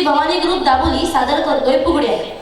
Shri Bhavani group Dabolim सादर करतोय फुगड्या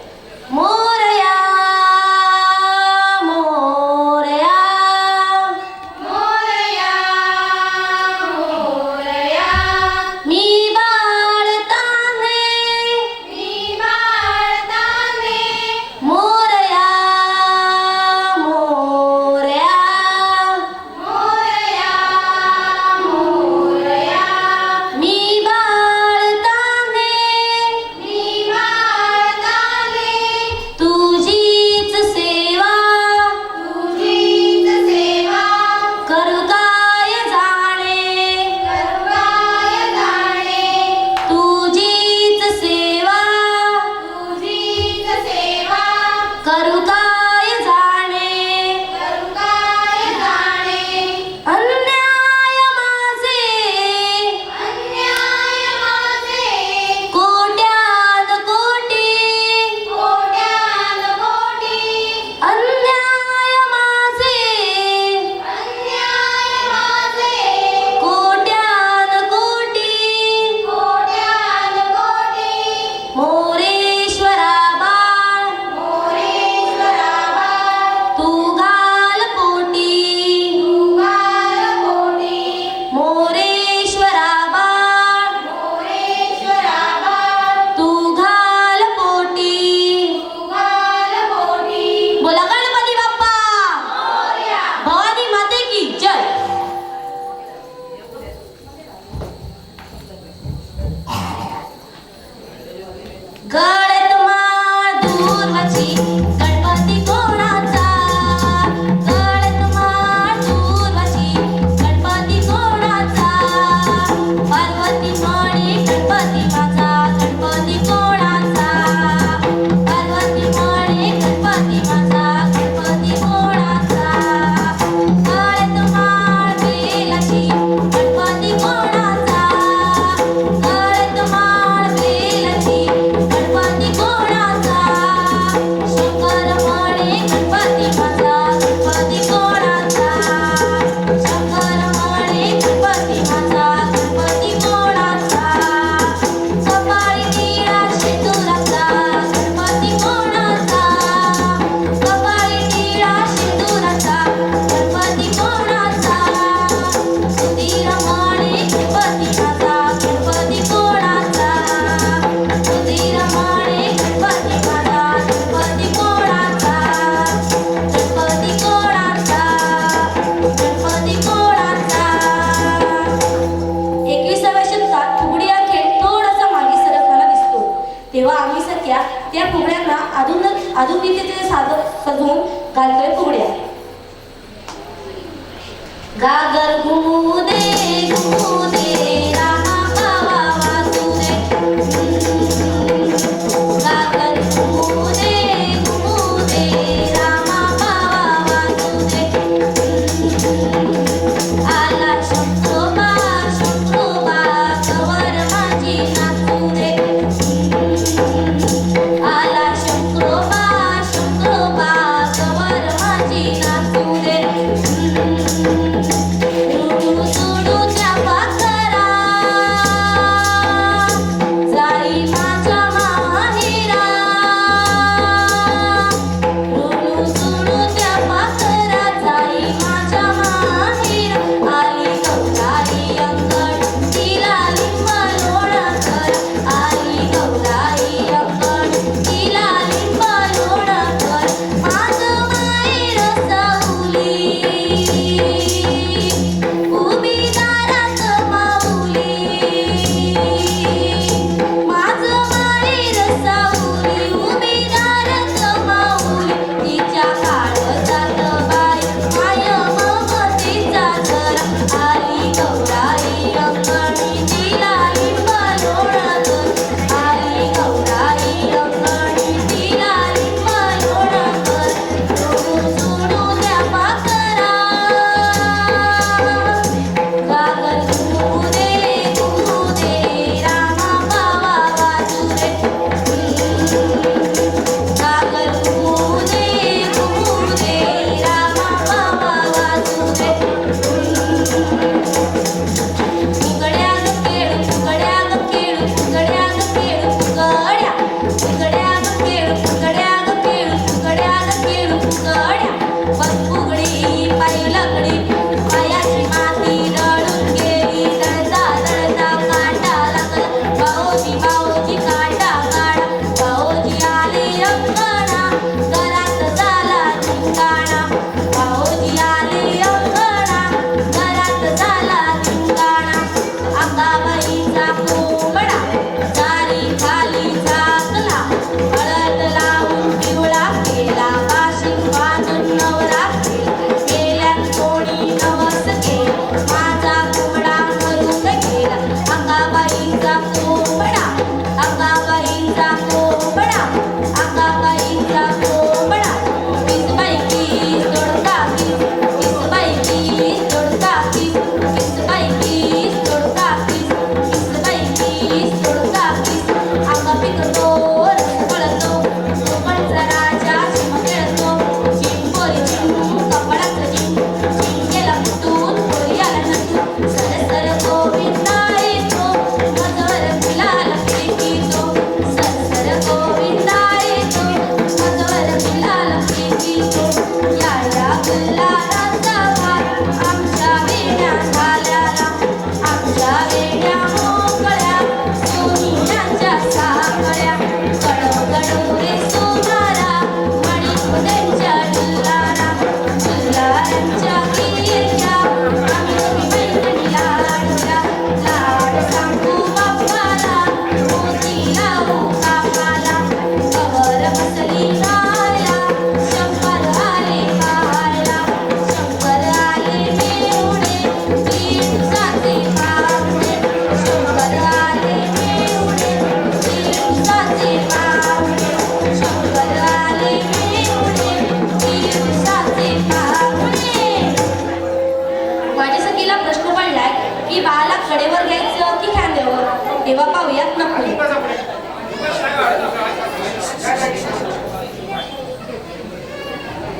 घालतोय फुगड्या गागर गुरु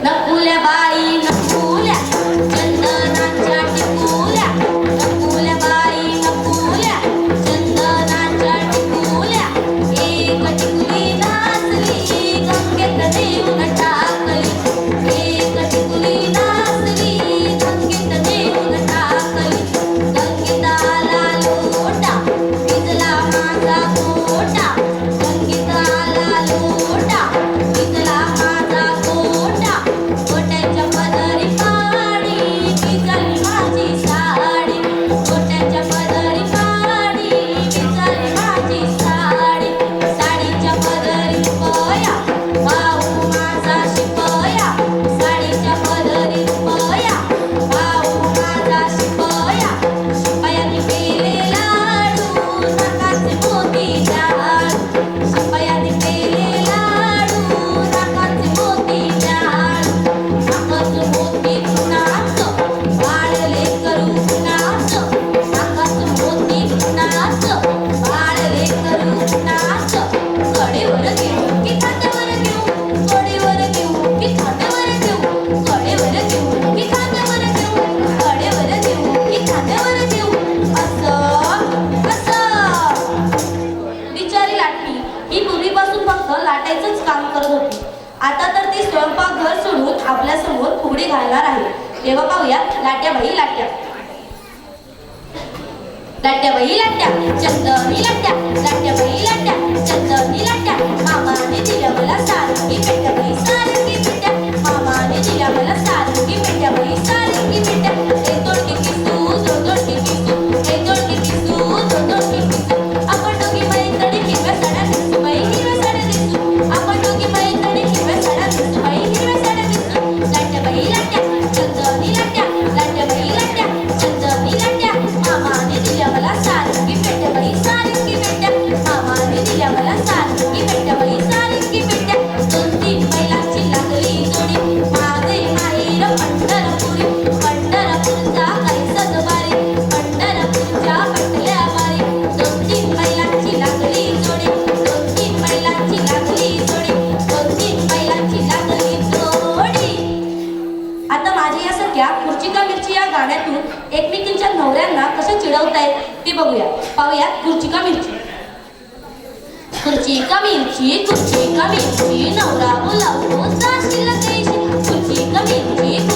नकुल्या बाई स्वयंपाकघर सोडून आपल्यासमोर फुगडी घालणार आहे. तेव्हा पाहूया लाट्याबाई लाट्या. लाट्याबाई लाट्या. चंदनी लाट्या. लाट्याबाई लाट्या. चंदनी लाट्या. मामाने दिलं मला सारखी. मिळवत आहेत ते बघूया. पाहूया खुर्ची का मिरची? खुर्ची का मिरची खुर्ची का मिरची? नवरा बोलावतो खुर्ची का मिरची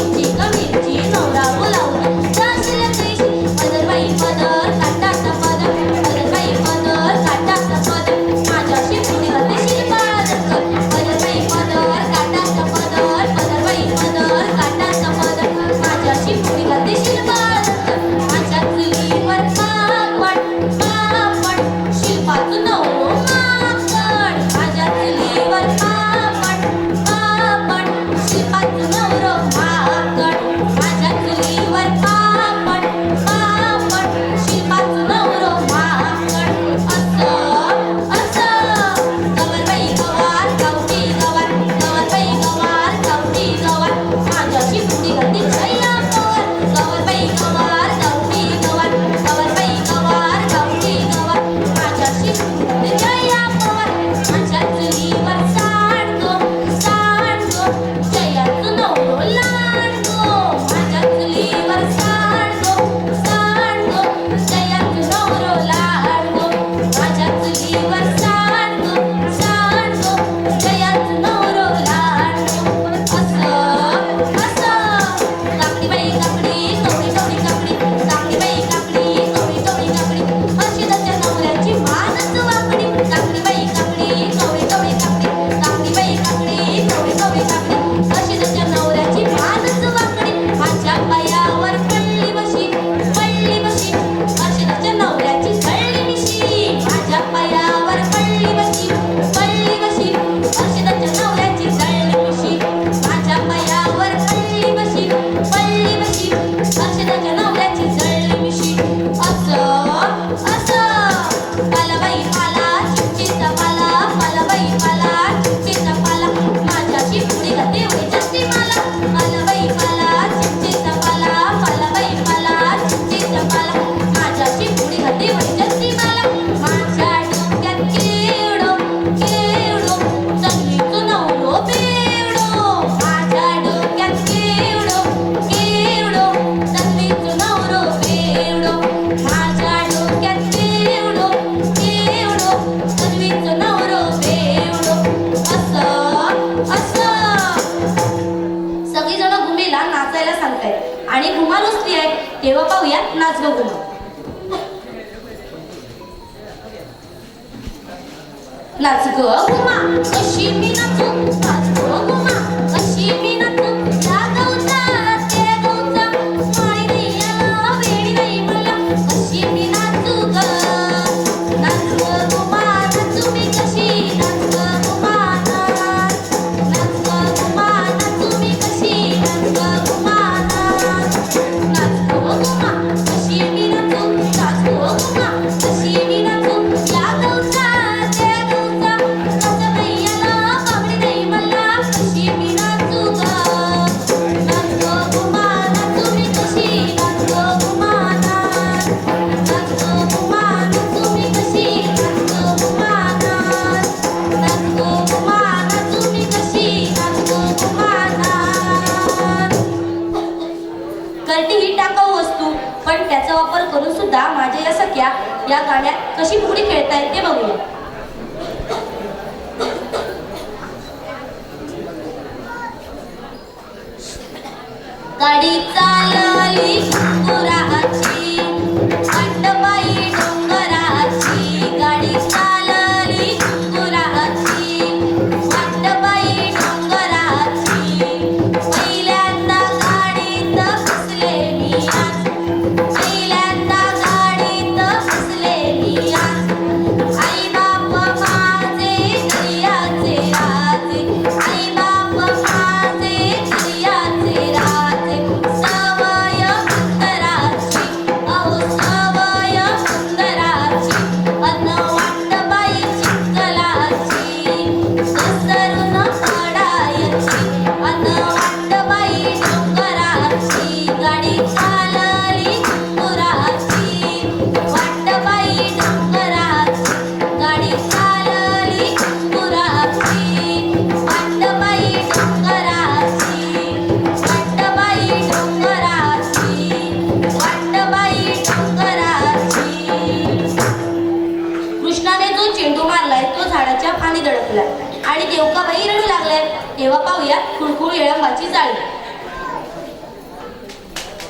कुळकुळ येळंबाची जाळी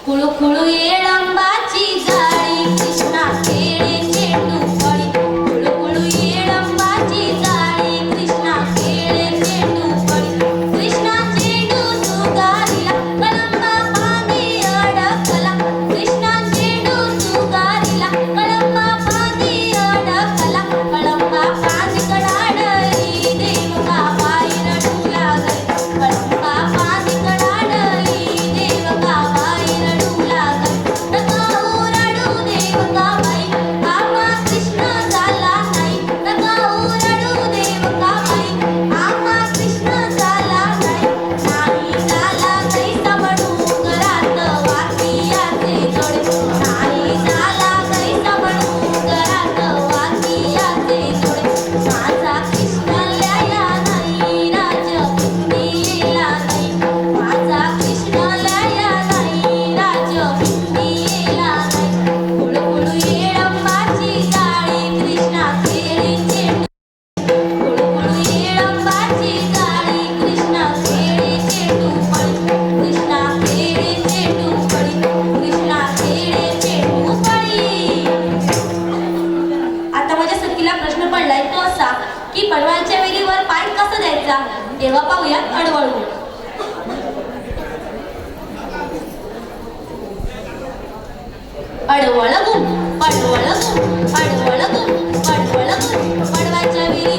कुळकुळ येळंबाची जाळी. कृष्णा करायचा तेव्हा पाहूया अडवळू अडवळ पडवळगून अडवळ पडवळगून पडवायच्या वेळी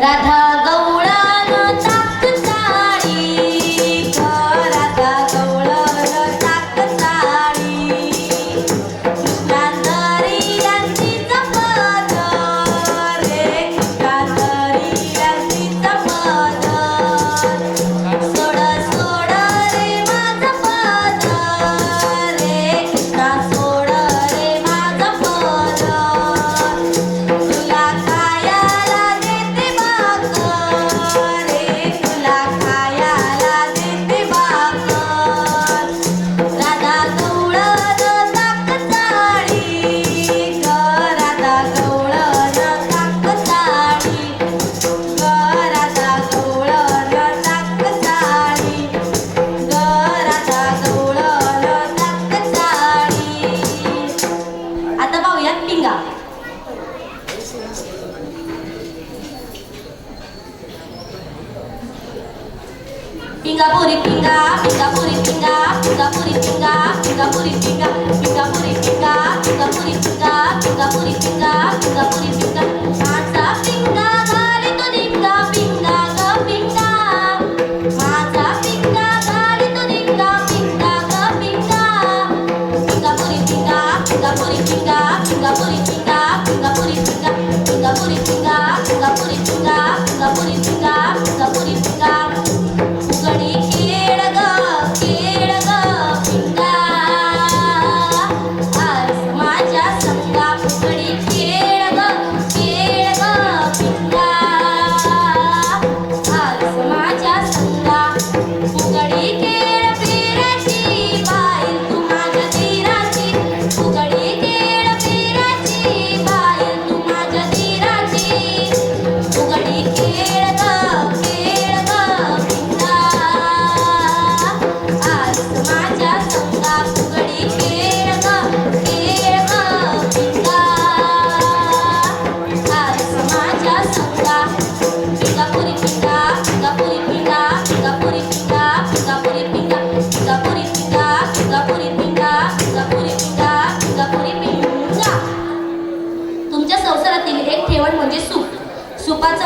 राधा गौ Aku.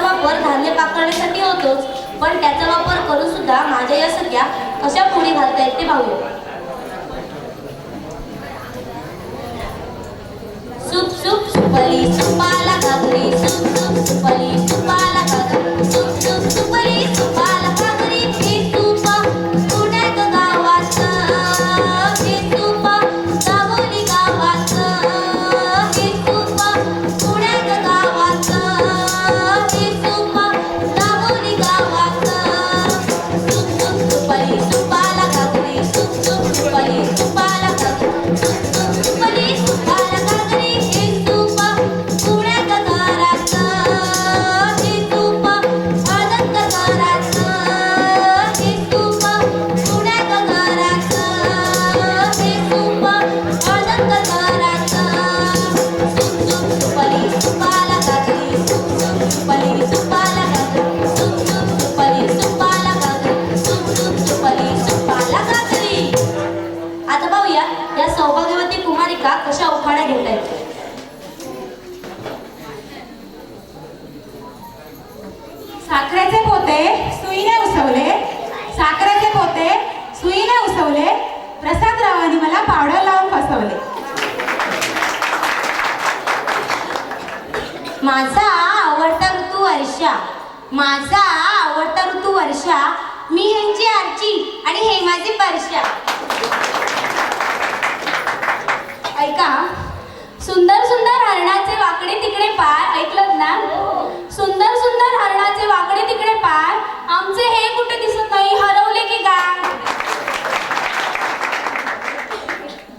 वापर धान्य पाक होतोच. पण त्याचा वापर करून सुद्धा माझ्या या सध्या कशा पोळी घालता येत ते पाहूया. सुप सुप सुपली सुपाला घागरी सुप सुप सुपली सुपाला घागरी सुप सुप सुपली सुपाला ना सुंदर सुंदर हरणाचे वाकडे तिकडे पाय. आमचे हे कुठे दिसत नाही? हरवले की काय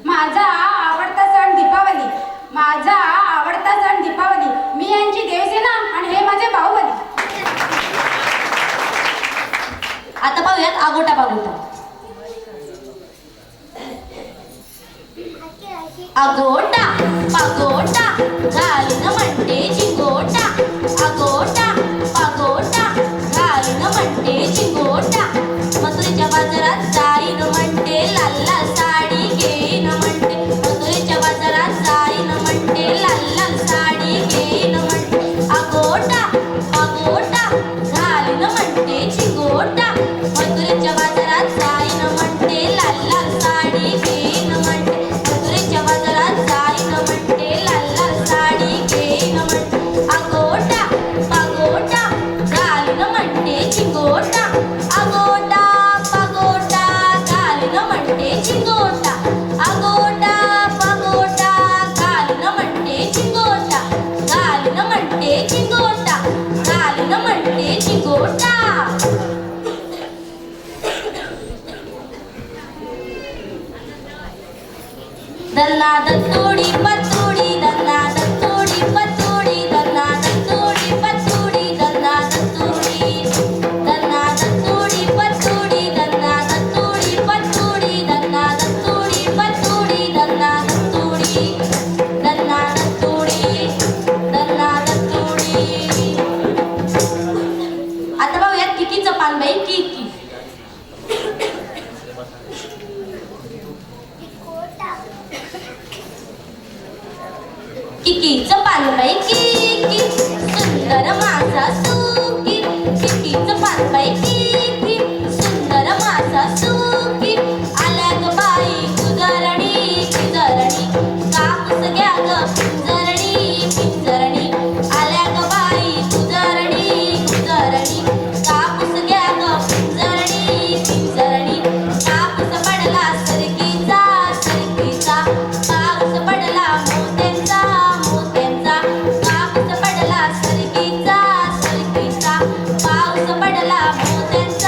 माझा आवडता सण दीपावली. माझा आवडता सण दीपावली. मी यांची देवसेना आणि हे माझे बाहुबली. आता पाहूयात आगोटा बागोटा. आगोटा पागो. nada. Let's